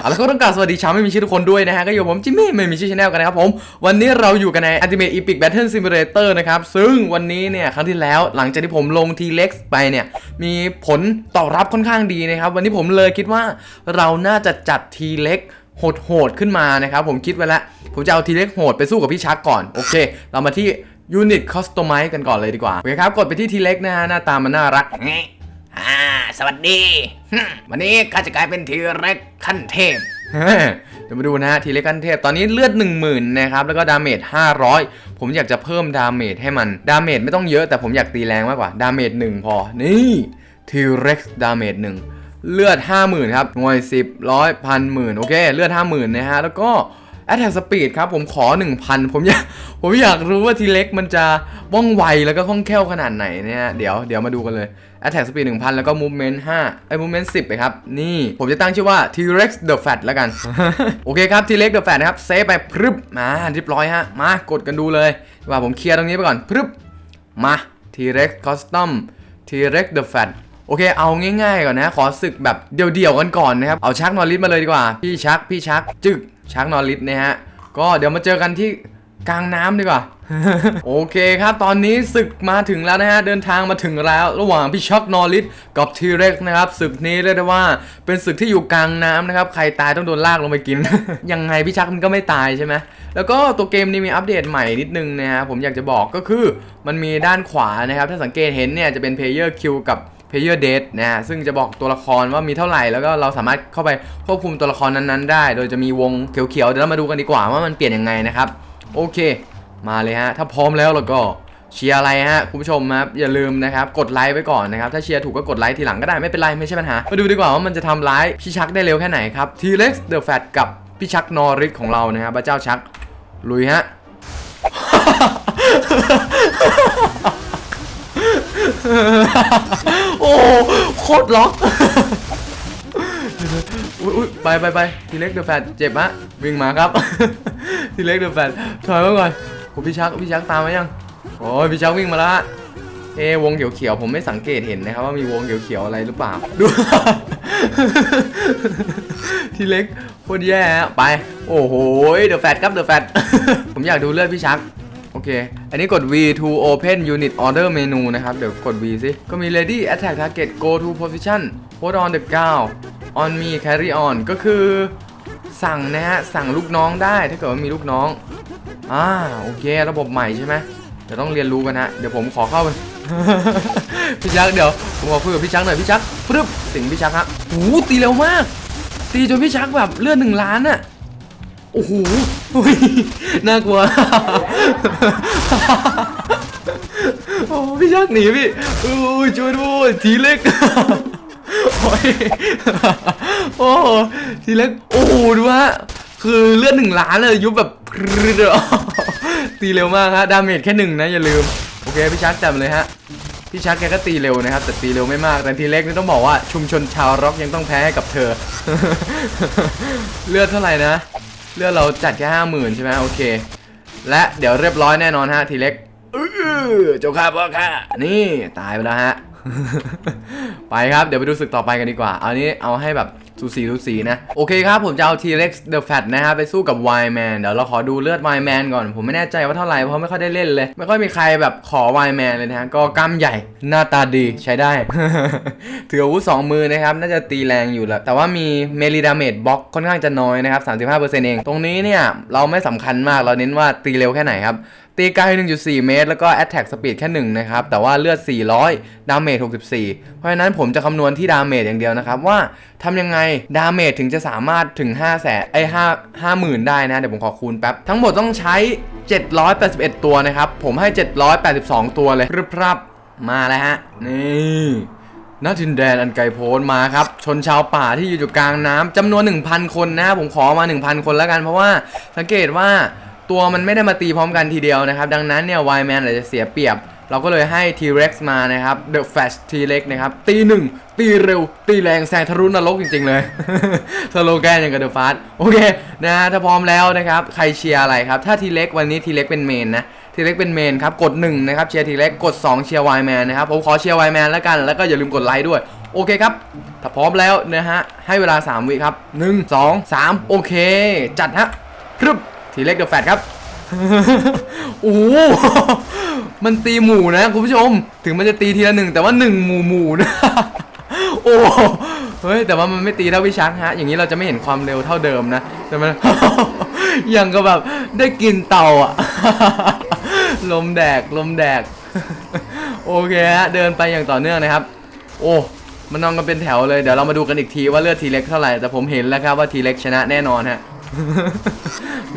เอาละก็ต้องกาบสวัสดีชาวไม่มีชื่อทุกคนด้วยนะฮะ ก็อยู่ผมจิมมี่ไม่มีชื่อชาแนลกันนะครับผม วันนี้เราอยู่กันใน Ultimate Epic Battle Simulator นะครับ ซึ่งวันนี้เนี่ย ครั้งที่แล้วหลังจากที่ผมลง T-Rex ไปเนี่ย มีผลตอบรับค่อนข้างดีนะครับ วันนี้ผมเลยคิดว่าเราน่าจะจัด T-Rex โหดๆขึ้นมานะครับ ผมคิดไว้แล้ว ผมจะเอา T-Rex โหดไปสู้กับพี่ชักก่อนโอเค เรามาที่ Unit Customize กันก่อนเลยดีกว่าโอเคครับกดไปที่ T-Rex นะฮะหน้าตามันน่ารัก อ่า สวัสดี วันนี้ข้าจะกลายเป็นทีเร็กขั้นเทพเดี๋ยวมาดูนะฮะทีเล็กกันเทพ ตอนนี้เลือด 1 0,000นะครับ แล้วก็ดาเมจ500 ผมอยากจะเพิ่มดาเมจให้มัน ดาเมจไม่ต้องเยอะแต่ผมอยากตีแรงมากกว่า ดาเมจ1พอ นี่ทีเร็กดาเมจ1เลือด 50,000 ครับ หน่วย 10ร้อยพันหมื่นโอเค เลือด 50,000 นะฮะ แล้วก็ Attack Speed ครับผมขอ 1,000 ผมอยากผมอยากรู้ว่าทีเล็กมันจะว่องไวแล้วก็คล่องแคล่วขนาดไหนเนี่ยเดี๋ยวเดี๋ยวมาดูกันเลย Attack Speed 1,000 แล้วก็ Movement 5ไอ้ Movement 10ไปครับ นี่ผมจะตั้งชื่อว่า T-Rex the Fat แล้วกัน โอเคครับ T-Rex the Fat นะครับ เซฟไปพรึบมาเรียบร้อยฮะ มากดกันดูเลย ว่าผมเคลียร์ตรงนี้ไปก่อนพรึบมา T-Rex Custom T-Rex the Fat โอเค เอาง่ายๆก่อนนะ ขอศึกแบบเดี่ยวๆกันก่อนนะครับ เอาชักนอริสมาเลยดีกว่า พี่ชัก พี่ชัก จึก ชักนอริสนะฮะ ก็เดี๋ยวมาเจอกันที่กลางน้ำดีกว่า โอเคครับ ตอนนี้ศึกมาถึงแล้วนะฮะ เดินทางมาถึงแล้ว ระหว่างพี่ชักนอริสกับทีเร็กนะครับ ศึกนี้เรียกได้ว่าเป็นศึกที่อยู่กลางน้ำนะครับ ใครตายต้องโดนลากลงไปกิน ยังไงพี่ชักมันก็ไม่ตายใช่ไหม แล้วก็ตัวเกมนี้มีอัปเดตใหม่นิดนึงนะฮะ ผมอยากจะบอกก็คือมันมีด้านขวานะครับ ถ้าสังเกตเห็นเนี่ยจะเป็น Player Q กับ Player d a t นะฮะซึ่งจะบอกตัวละครว่ามีเท่าไหร่ แล้วก็เราสามารถเข้าไปควบคุมตัวละครนั้นๆได้ โดยจะมีวงเขียวๆ เดี๋ยวเรามาดูกันดีกว่าว่ามันเปลี่ยนยังไงนะครับ โอเค มาเลยฮะ ถ้าพร้อมแล้วเราก็เชียร์อะไรฮะคุณผู้ชมครับอย่าลืมนะครับกดไลค์ไว้ก่อนนะครับถ้าเชียร์ถูกก็กดไลค์ทีหลังก็ได้ไม่เป็นไรไม่ใช่ปัญหามาดูดีกว่าว่ามันจะทำร้ายพี่ชักได้เร็วแค่ไหนครับ T-Rex The Fat กับพี่ชักนอริสของเรานะครับพระเจ้าชักลุยฮะ โคตรล็อกอุ้ยไปไปไปทีเล็กเดอะแฟตเจ็บมะวิ่งมาครับ ทีเล็กเดอะแฟตถอยมาก่อนโอ้พี่ชักพี่ชักตามมายังโอ้ยพี่ชักวิ่งมาแล้วฮะเอวงเขียวๆผมไม่สังเกตเห็นนะครับว่ามีวงเขียวๆอะไรหรือเปล่าดูทีเล็กโคตรแย่ฮะไป โอ้โหเดอะแฟตครับเดอะแฟตผมอยากดูเลือดพี่ชัก เค อันนี้กด V to open unit order menu นะครับ เดี๋ยวกด V สิ ก็มี ready attack target go to position hold on the ground on me carry on ก็คือสั่งนะฮะ สั่งลูกน้องได้ถ้าเกิดว่ามีลูกน้องอ่าโอเค ระบบใหม่ใช่ไหมเดี๋ยวต้องเรียนรู้กันฮะ เดี๋ยวผมขอเข้าไปพี่ชักเดี๋ยวผมขอคุยกับพี่ชักหน่อยพี่ชักปึ๊บสิงพี่ชักฮะโอ้โหตีเร็วมาก ตีจนพี่ชักแบบเลือดหนึ่งล้านอะ โอ้โหอุ๊ยน่ากลัว โอ้พี่ชักหนีพี่โอ้ยช่วยด้วยทีเล็ก โอ้ยโอ้ทีเล็ก โอ้โหดูฮะ คือเลือดหนึ่งล้านเลยยุบแบบพรึดตีเร็วมากฮะ ดาเมจแค่หนึ่งนะอย่าลืม โอเคพี่ชักจำเลยฮะพี่ชักแกก็ตีเร็วนะครับ แต่ตีเร็วไม่มาก แต่ทีเล็กนี่ต้องบอกว่าชุมชนชาวร็อกยังต้องแพ้ให้กับเธอ เลือดเท่าไหร่นะ เลือดเราจัดแค่ห้าหมื่นใช่ไหมโอเค และเดี๋ยวเรียบร้อยแน่นอนฮะทีเล็กเจ้าข้าพ่อข้านี่ตายไปแล้วฮะ ไปครับเดี๋ยวไปดูศึกต่อไปกันดีกว่าเอานี้เอาให้แบบสูสีสูสีนะ โอเคครับ ผมจะเอา T-Rex The Fat นะฮะไปสู้กับ Wildman เดี๋ยวเราขอดูเลือด Wildman ก่อน ผมไม่แน่ใจว่าเท่าไหร่เพราะไม่ค่อยได้เล่นเลย ไม่ค่อยมีใครแบบขอ Wildman เลยนะฮะก็กล้ามใหญ่หน้าตาดีใช้ได้ ถืออาวุธสองมือนะครับ น่าจะตีแรงอยู่แล้วแต่ว่ามีเมลีดาเมจบล็อกค่อนข้างจะน้อยนะครับ35%เอง ตรงนี้เนี่ยเราไม่สำคัญมากเราเน้นว่าตีเร็วแค่ไหนครับ ตีไกล 1.4 เมตร แล้วก็ Attack Speed แค่ 1 นะครับ แต่ว่าเลือด 400 ดาเมจ 64 เพราะฉะนั้นผมจะคำนวณที่ดาเมจอย่างเดียวนะครับ ว่าทำยังไงดาเมจถึงจะสามารถถึง5แสนไอ้5 50,000 ได้นะ เดี๋ยวผมขอคูณแป๊บ ทั้งหมดต้องใช้ 781 ตัวนะครับ ผมให้ 782 ตัวเลยพรับมาแล้วฮะ นี่นาทินแดนอันไกลโพ้นมาครับ ชนชาวป่าที่อยู่อยู่กลางน้ำจำนวน 1,000 คนนะ ผมขอมา 1,000 คนแล้วกันเพราะว่าสังเกตว่า ตัวมันไม่ได้มาตีพร้อมกันทีเดียวนะครับ ดังนั้นเนี่ย Wildman อาจจะเสียเปรียบ เราก็เลยให้ T-Rex มานะครับ The Fast T-Rex นะครับ ตีหนึ่งตีเร็ว ตีแรงแซงทะลุนรกจริง ๆ เลย สโลแกนอย่างกับ The Fast โอเคนะฮะถ้าพร้อมแล้วนะครับ ใครเชียร์อะไรครับ ถ้า T-Rex วันนี้ T-Rex เป็นเมนนะ T-Rex เป็นเมนครับ กด1นะครับเชียร์ T-Rex กด 2 เชียร์ Wildman นะครับ ผมขอเชียร์ Wildman แล้วกัน แล้วก็อย่าลืมกดไลค์ด้วย โอเคครับ ถ้าพร้อมแล้วนะฮะ ให้เวลา 3 วิครับ 1 2 3 โอเค จัดฮะครึบ ทีเล็กเดอะแฟตครับโอ้มันตีหมู่นะคุณผู้ชม ถึงมันจะตีทีละหนึ่งแต่ว่าหนึ่งหมู่หมู่นะโอ้เฮ้ยแต่ว่ามันไม่ตีเท่าพี่ช้างฮะ อย่างนี้เราจะไม่เห็นความเร็วเท่าเดิมนะแต่มันอย่างก็แบบได้กลินเต่าอะลมแดกลมแดก โอเคฮะเดินไปอย่างต่อเนื่องนะครับ โอ้มันนอนกันเป็นแถวเลยเดี๋ยวเรามาดูกันอีกทีว่าเลือดทีเล็กเท่าไหร่แต่ผมเห็นแล้วครับว่าทีเล็กชนะแน่นอนฮะ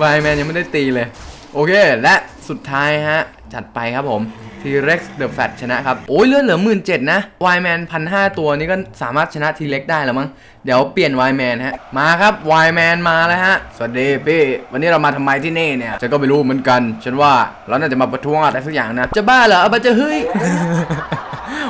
วายแมนยังไม่ได้ตีเลย โอเค และสุดท้ายฮะ จัดไปครับผม T-Rex The Fat ชนะครับ โอ้ยเลือดเหลือหมื่นเจ็ดนะ y m a n พันห้าตัวนี้ก็สามารถชนะ T-Rex ได้แล้วมั้ง เดี๋ยวเปลี่ยน y m a n ฮะ มาครับ y m a n มนมาแล้วฮะ สวัสดีพี่ วันนี้เรามาทำไมที่นี่เนี่ยฉันก็ไม่รู้เหมือนกัน ฉันว่าเราน่าจะมาประท้วงอะไรสักอย่างนะ จะบ้าเหรอเอาไปจะเฮ้ย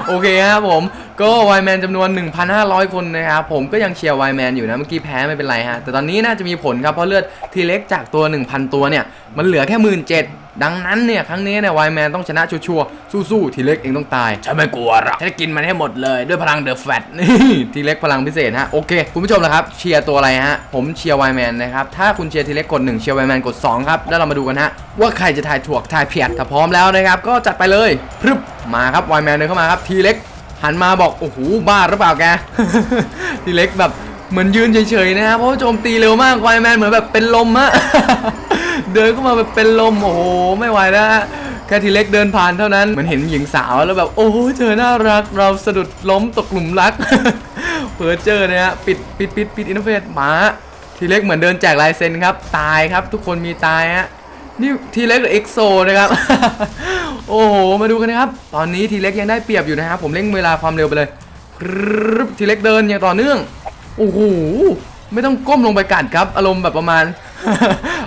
โอเคครับผมก็ไวแมนจำนวน 1,500 คนนะครับผมก็ยังเชียร์ไวแมนอยู่นะเมื่อกี้แพ้ไม่เป็นไรฮะแต่ตอนนี้น่าจะมีผลครับเพราะเลือดทีเล็กจากตัว 1,000 ตัวเนี่ยมันเหลือแค่17,000ดังนั้นเนี่ยครั้งนี้เนี่ยไวแมนต้องชนะชัวร์ๆสู้ๆทีเล็กเองต้องตายฉันไม่กลัวหรอกฉันจะกินมันให้หมดเลยด้วยพลังเดอะแฟตนี่ทีเล็กพลังพิเศษฮะโอเคคุณผู้ชมนะครับเชียร์ตัวอะไรฮะผมเชียร์ไวแมนนะครับถ้าคุณเชียร์ทีเล็กกด1เชียร์ไวแมนกด2ครับแล้วเรามาดูกันฮะว่าใครจะทายถูกทายเพียดถ้าพร้อมแล้วนะครับก็จัดไปเลยพรึบมาครับไวแมนเดินเข้ามาครับทีเล็ก หันมาบอกโอ้โหบ้าหรือเปล่าแกทีเล็กแบบเหมือนยืนเฉยๆนะฮะเพราะโจมตีเร็วมากไวแมนเหมือนแบบเป็นลมอะเดินเข้ามาแบบเป็นลมโอ้โหไม่ไหวแล้วฮะแค่ทีเล็กเดินผ่านเท่านั้นเหมือนเห็นหญิงสาวแล้วแบบโอ้โหเธอน่ารักเราสะดุดล้มตกหลุมรักเพิร์เจอร์นะฮะปิดปิดปิดปิดอินเทอร์เฟซหมาทีเล็กเหมือนเดินแจกลายเซ็นครับ ตายครับ ทุกคนมีตายฮะ นี่ทีเล็กหรือเอ็กโซนะครับ โอ้โห มาดูกันนะครับ ตอนนี้ทีเล็กยังได้เปรียบอยู่นะครับ ผมเร่งเวลาความเร็วไปเลยทีเล็กเดินอย่างต่อเนื่อง โอ้โห ไม่ต้องก้มลงไปกัดครับ อารมณ์แบบประมาณ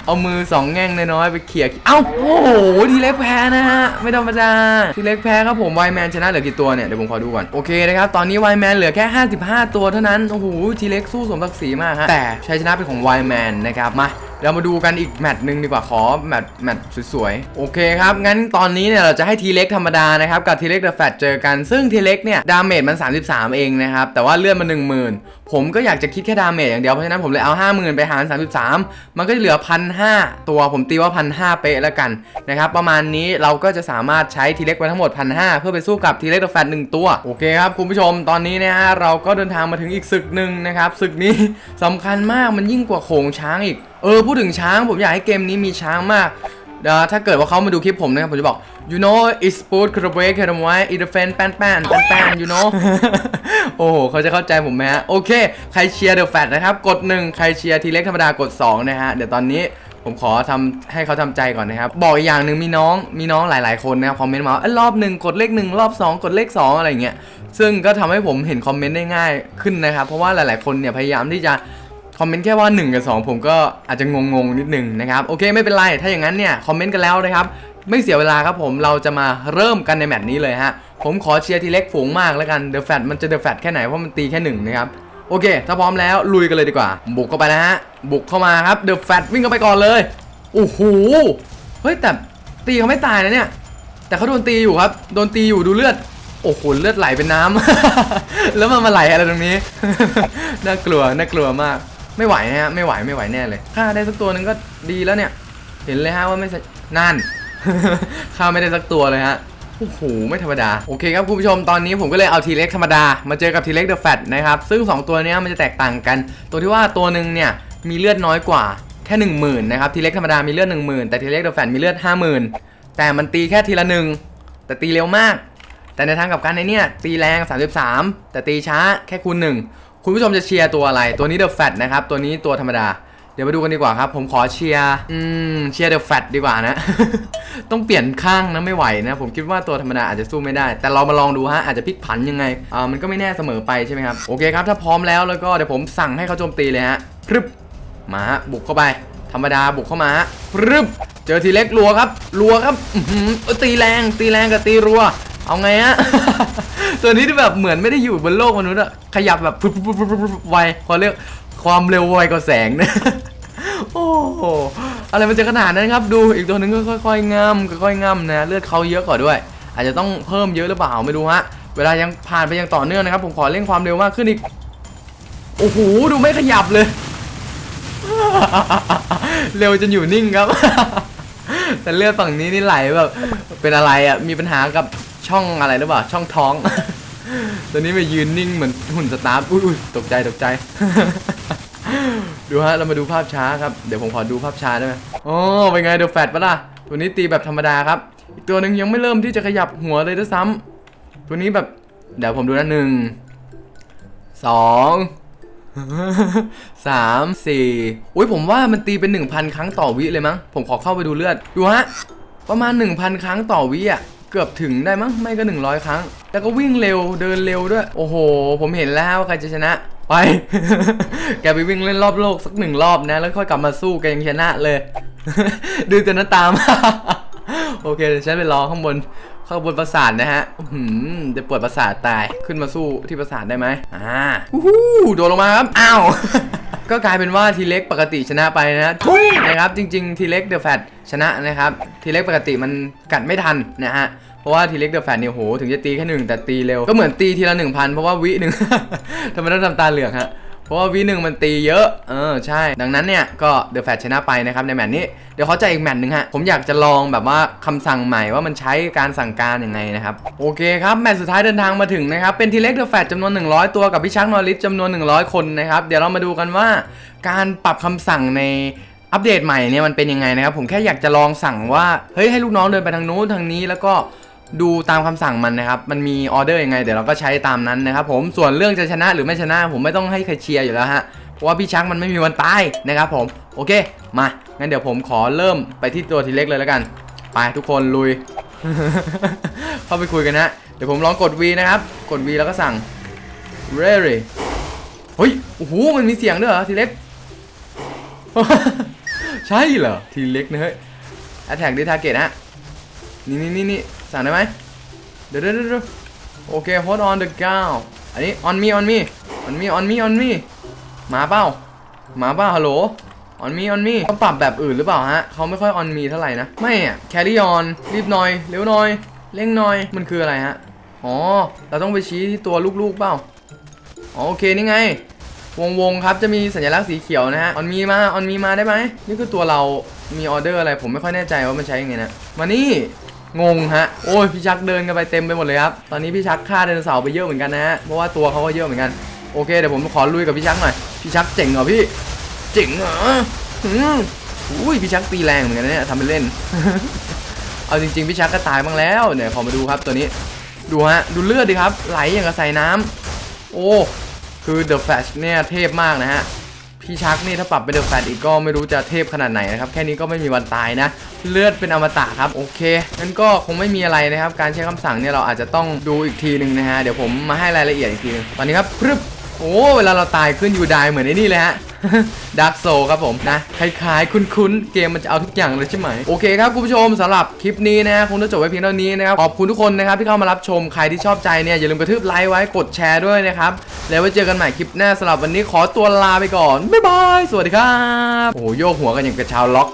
เอามือสองแง่งน้อยๆไปเขี่ยเอ้า โอ้โห ทีเล็กแพ้นะฮะ ไม่ธรรมดา ทีเล็กแพ้ครับผมไวแมนชนะเหลือกี่ตัวเนี่ย เดี๋ยวผมขอดูก่อน โอเคนะครับ ตอนนี้ไวแมนเหลือแค่ 55 ตัวเท่านั้น โอ้โห ทีเล็กสู้สมศักดิ์ศรีมากฮะ แต่ชัยชนะเป็นของไวแมนนะครับ มา เรามาดูกันอีกแมตช์หนึ่งดีกว่าขอแมตช์แมตช์สวยๆ โอเคครับ งั้นตอนนี้เนี่ยเราจะให้ทีเล็กธรรมดานะครับ กับทีเล็กเดอะแฟตเจอกัน ซึ่งทีเล็กเนี่ย ดาเมจมัน 33 เองนะครับ แต่ว่าเลื่อนมา 10,000 ผมก็อยากจะคิดแค่ดาเมจอย่างเดียว เพราะฉะนั้นผมเลยเอา 50,000 ไปหาร 33 มันก็จะเหลือ1,500ตัวผมตีว่า1,500เป๊ะแล้วกันนะครับประมาณนี้เราก็จะสามารถใช้ทีเล็กไปทั้งหมด1,500เพื่อไปสู้กับทีเล็กเดอะแฟตหนึ่งตัวโอเคครับคุณผู้ชมตอนนี้นะฮะเราก็เดินทางมาถึงอีกศึกหนึ่งนะครับศึกนี้สำคัญมากมันยิ่งกว่าโขงช้างอีกเออพูดถึงช้างผมอยากให้เกมนี้มีช้างมากเดี๋ยวถ้าเกิดว่าเขามาดูคลิปผมนะครับผมจะบอก you know it's sport c r a b r e a k and why it defend แป้นแป้นแป้นแป้น you know โอ้โหเขาจะเข้าใจผมไหมฮะโอเค ใครเชียร์เดอะแฟตนะครับ กด 1 ใครเชียร์ทีเล็กธรรมดากด 2 นะฮะ เดี๋ยวตอนนี้ผมขอทำให้เขาทำใจก่อนนะครับ บอกอีกอย่างหนึ่งมีน้องมีน้องหลายๆคนนะครับคอมเมนต์มาว่าเอ้ยรอบหนึ่งกดเลขหนึ่งรอบ 2 กดเลข 2 อะไรอย่างเงี้ยซึ่งก็ทำให้ผมเห็นคอมเมนต์ได้ง่ายขึ้นนะครับเพราะว่าหลาย ๆคนเนี่ยพยายามที่จะ คอมเมนต์แค่ว่า 1 กับ 2 ผมก็อาจจะงงๆนิดนึงนะครับ โอเคไม่เป็นไร ถ้าอย่างนั้นเนี่ย คอมเมนต์กันแล้วนะครับ ไม่เสียเวลาครับผมเราจะมาเริ่มกันในแมตช์นี้เลยฮะ ผมขอเชียร์ทีเล็กฝูงมากแล้วกันเดอะแฟตมันจะเดอะแฟตแค่ไหนเพราะมันตีแค่หนึ่งนะครับโอเค ถ้าพร้อมแล้วลุยกันเลยดีกว่า บุกเข้าไปนะฮะ บุกเข้ามาครับเดอะแฟตวิ่งเข้าไปก่อนเลยโอ้โหเฮ้ยแต่ตีเขาไม่ตายนะเนี่ย แต่เขาโดนตีอยู่ครับ โดนตีอยู่ดูเลือดโอ้โหเลือดไหลเป็นน้ำแล้วมันมาไหลอะไรตรงนี้ น่ากลัวน่ากลัวมาก ไม่ไหวนะฮะไม่ไหวไม่ไหวแน่เลยฆ่าได้สักตัวหนึงก็ดีแล้วเนี่ย เห็นเลยฮะว่าไม่ใช่นั่นฆ่าไม่ได้สักตัวเลยฮะโอ้โหไม่ธรรมดา โอเคครับคุณผู้ชมตอนนี้ผมก็เลยเอาทีเล็กธรรมดา มาเจอกับทีเล็กเดอะแฟตนะครับ ซึ่ง 2 ตัวเนี้ยมันจะแตกต่างกัน ตัวที่ว่าตัวหนึ่งเนี่ย มีเลือดน้อยกว่าแค่1 0,000นะครับทีเล็กธรรมดามีเลือด1 0,000 แต่ทีเล็กเดอะแฟตมีเลือด 50,000 แต่มันตีแค่ทีละหนึ่งแต่ตีเร็วมาก แต่ในทางกลับกันในเนี่ยตีแรง 33 แต่ตีช้าแค่คูณ1 คุณผู้ชมจะเชียร์ตัวอะไร ตัวนี้เดอะแฟตนะครับ ตัวนี้ตัวธรรมดา เดี๋ยวมาดูกันดีกว่าครับ ผมขอเชียร์อืมเชียร์เดอะแฟตดีกว่านะ ต้องเปลี่ยนข้างนะไม่ไหวนะ ผมคิดว่าตัวธรรมดาอาจจะสู้ไม่ได้ แต่เรามาลองดูฮะ อาจจะพลิกผันยังไง อ่า มันก็ไม่แน่เสมอไปใช่ไหมครับ โอเคครับ ถ้าพร้อมแล้วแล้วก็เดี๋ยวผมสั่งให้เขาโจมตีเลยฮะพรึบ มาฮะ บุกเข้าไป ธรรมดาบุกเข้ามาฮะพรึบ เจอทีเล็กรัวครับ รัวครับอื้อหือเอ้ยตีแรง ตีแรงกับตีรัว เอาไงฮะ ตัวนี้ที่แบบเหมือนไม่ได้อยู่บนโลกมนุษย์อะขยับแบบปุ๊บปุ๊บปุ๊บปุ๊บไวขาเรียกความเร็วไวกว่าแสงนะโอ้โหอะไรมันจะขนาดนั้นครับ ดูอีกตัวหนึงก็ค่อยๆง่ำค่อยๆง่ำนะ เลือดเขาเยอะกว่าด้วย อาจจะต้องเพิ่มเยอะหรือเปล่าไม่รู้ฮะ เวลายังผ่านไปยังต่อเนื่องนะครับ ผมขอเร่งความเร็วมากขึ้นอีก โอ้โห ดูไม่ขยับเลย เร็วจนอยู่นิ่งครับ แต่เลือดฝั่งนี้นี่ไหลแบบ เป็นอะไรอะ มีปัญหากับ ช่องอะไรหรือเปล่า ช่องท้อง ตอนนี้ไปยืนนิ่งเหมือนหุ่นสตาร์ฟอุ้ยอุ้ยตกใจตกใจ ดูฮะ เรามาดูภาพช้าครับ เดี๋ยวผมขอดูภาพช้าได้ไหมโอ้เป็นไงเดอะแฟตปะล่ะ ตัวนี้ตีแบบธรรมดาครับ อีกตัวหนึ่งยังไม่เริ่มที่จะขยับหัวเลยด้วยซ้ำตัวนี้แบบ เดี๋ยวผมดูนะหนึ่ง สองสามสี่อุ้ยผมว่ามันตีเป็น1,000ครั้งต่อวิเลยมั้ง ผมขอเข้าไปดูเลือด ดูฮะ ประมาณ1,000ครั้งต่อวิอะ เกือบถึงได้มั้งไม่ก็ 100 ครั้งแล้วก็วิ่งเร็วเดินเร็วด้วย โอ้โห ผมเห็นแล้วว่าใครจะชนะ ไป แกไปวิ่งเล่นรอบโลกสักหนึ่งรอบนะ แล้วค่อยกลับมาสู้แกยังชนะเลย ดูแต่หน้าตามโอเคเดี๋ยวฉันไปรอข้างบนข้างบนปราสาทนะฮะหืมจะปวดประสาทตายขึ้นมาสู้ที่ปราสาทได้ไหมอ่าวู้ฮู้โดดลงมาครับอ้าว ก็กลายเป็นว่าทีเล็กปกติชนะไปนะทุยนะครับจริงๆทีเล็กเดอะแฟตชนะนะครับทีเล็กปกติมันกัดไม่ทันนะฮะเพราะว่าทีเล็กเดอะแฟตเนี่ยโหถึงจะตีแค่หนึ่งแต่ตีเร็วก็เหมือนตีทีละหนึ่งพันเพราะว่าวิหนึ่งทำไมต้องทำตาเหลือกฮะ เพราะว่าวีหนึ่งมันตีเยอะ เออใช่ ดังนั้นเนี่ยก็เดอะแฟชชนะไปนะครับในแมตช์นี้ เดี๋ยวเขาจะอีกแมตช์หนึ่งฮะ ผมอยากจะลองแบบว่าคำสั่งใหม่ว่ามันใช้การสั่งการยังไงนะครับ โอเคครับ แมตช์สุดท้ายเดินทางมาถึงนะครับ เป็นทีเล็กเดอะแฟชจำนวน 100 ตัวกับพี่ชักนอริสจำนวน 100 คนนะครับ เดี๋ยวเรามาดูกันว่า การปรับคำสั่งในอัปเดตใหม่เนี่ยมันเป็นยังไงนะครับผมแค่อยากจะลองสั่งว่าเฮ้ยให้ลูกน้องเดินไปทางนู้นทางนี้แล้วก็ ดูตามคำสั่งมันนะครับ มันมีออเดอร์ยังไงเดี๋ยวเราก็ใช้ตามนั้นนะครับผมส่วนเรื่องจะชนะหรือไม่ชนะ ผมไม่ต้องให้ใครเชียร์อยู่แล้วฮะเพราะว่าพี่ชักมันไม่มีวันตายนะครับผมโอเคมางั้นเดี๋ยวผมขอเริ่มไปที่ตัวทีเล็กเลยแล้วกัน ไปทุกคนลุย เข้าไปคุยกันนะเดี๋ยวผมลองกด V นะครับ กด V แล้วก็สั่ง ready เฮ้ยโอ้โหมันมีเสียงด้วยเหรอทีเล็กใช่เหรอทีเล็กนะเฮ้ย attack ด้วย target ฮะ นี่นี่นี่นี่สั่งได้ไหมเดี๋ยวเดี๋ยวเดี๋ยวโอเค hold on the gun อันนี้ on me on me on me on me on me มาเปล่ามาเปล่าฮัลโหล on me on me ต้องปรับแบบอื่นหรือเปล่าฮะเขาไม่ค่อย on me เท่าไหร่นะ ไม่อะ carry on รีบหน่อย เร็วหน่อย เร่งหน่อย มันคืออะไรฮะ อ๋อ เราต้องไปชี้ที่ตัวลูกๆเปล่า อ๋อโอเคนี่ไง วงวงๆครับจะมีสัญลักษณ์สีเขียวนะฮะออนมีมาออนมีมาได้ไหม นี่คือตัวเรา มีออเดอร์อะไรผมไม่ค่อยแน่ใจว่ามันใช้ยังไงนะ มานี่ งงฮะ โอ้ยพี่ชักเดินกันไปเต็มไปหมดเลยครับ ตอนนี้พี่ชักฆ่าไดโนเสาร์ไปเยอะเหมือนกันนะฮะ เพราะว่าตัวเขาก็เยอะเหมือนกัน โอเคเดี๋ยวผมขอลุยกับพี่ชักหน่อย พี่ชักเจ๋งเหรอพี่ เจ๋งเหรออืมอุ้ยพี่ชักตีแรงเหมือนกันนะเนี่ยทำเป็นเล่น เอาจริง ๆพี่ชักก็ตายบ้างแล้วเนี่ยขอมาดูครับตัวนี้ ดูฮะ ดูเลือดดิครับ ไหลอย่างกับใส่น้ำโอ้ คือ The Flash เนี่ยเทพมากนะฮะ พี่ชักนี่ถ้าปรับเป็น The Flash อีกก็ไม่รู้จะเทพขนาดไหนนะครับ แค่นี้ก็ไม่มีวันตายนะ เลือดเป็นอมตะครับ โอเคงั้นก็คงไม่มีอะไรนะครับ การใช้คำสั่งเนี่ยเราอาจจะต้องดูอีกทีหนึ่งนะฮะ เดี๋ยวผมมาให้รายละเอียดอีกทีนึงตอนนี้ครับพรึบโอ้เวลาเราตายขึ้นอยู่ได้เหมือนไอ้นี่เลยฮะ ดาร์กโซครับผมนะคล้ายๆ คุ้นๆ เกมมันจะเอาทุกอย่างเลยใช่ไหม โอเคครับคุณผู้ชมสำหรับคลิปนี้นะคงต้องจบไว้เพียงเท่านี้นะครับขอบคุณทุกคนนะครับที่เข้ามารับชมใครที่ชอบใจเนี่ยอย่าลืมกระทืบไลค์ไว้กดแชร์ด้วยนะครับแล้วไว้เจอกันใหม่คลิปหน้าสำหรับวันนี้ขอตัวลาไปก่อนบ๊ายบายสวัสดีครับโอ้โหโยกหัวกันอย่างกระชาวล็อก